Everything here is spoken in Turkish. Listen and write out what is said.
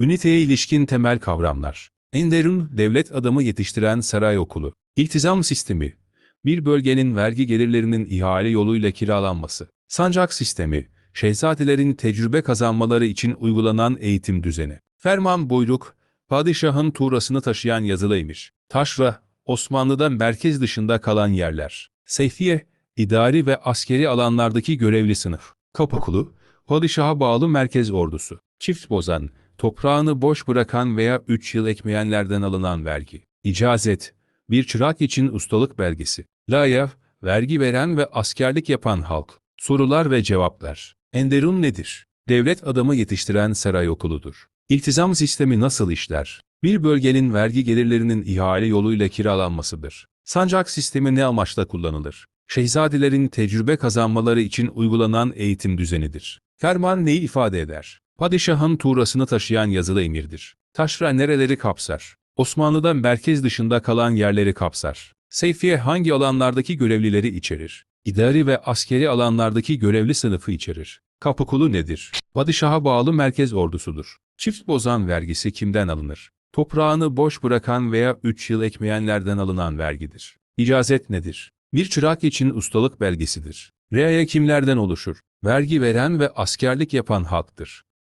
Üniteye ilişkin temel kavramlar. Enderun, devlet adamı yetiştiren saray okulu. İltizam sistemi. Bir bölgenin vergi gelirlerinin ihale yoluyla kiralanması. Sancak sistemi. Şehzadelerin tecrübe kazanmaları için uygulanan eğitim düzeni. Ferman buyruk, padişahın tuğrasını taşıyan yazılıymış. Taşra, Osmanlı'da merkez dışında kalan yerler. Seyfiye, idari ve askeri alanlardaki görevli sınıf. Kapokulu, padişaha bağlı merkez ordusu. Çift bozan, toprağını boş bırakan veya 3 yıl ekmeyenlerden alınan vergi. İcazet, bir çırak için ustalık belgesi. Layev, vergi veren ve askerlik yapan halk. Sorular ve cevaplar. Enderun nedir? Devlet adamı yetiştiren saray okuludur. İltizam sistemi nasıl işler? Bir bölgenin vergi gelirlerinin ihale yoluyla kiralanmasıdır. Sancak sistemi ne amaçla kullanılır? Şehzadelerin tecrübe kazanmaları için uygulanan eğitim düzenidir. Ferman neyi ifade eder? Padişahın tuğrasını taşıyan yazılı emirdir. Taşra nereleri kapsar? Osmanlı'da merkez dışında kalan yerleri kapsar. Seyfiye hangi alanlardaki görevlileri içerir? İdari ve askeri alanlardaki görevli sınıfı içerir. Kapıkulu nedir? Padişaha bağlı merkez ordusudur. Çift bozan vergisi kimden alınır? Toprağını boş bırakan veya 3 yıl ekmeyenlerden alınan vergidir. İcazet nedir? Bir çırak için ustalık belgesidir. Reaya kimlerden oluşur? Vergi veren ve askerlik yapan halktır.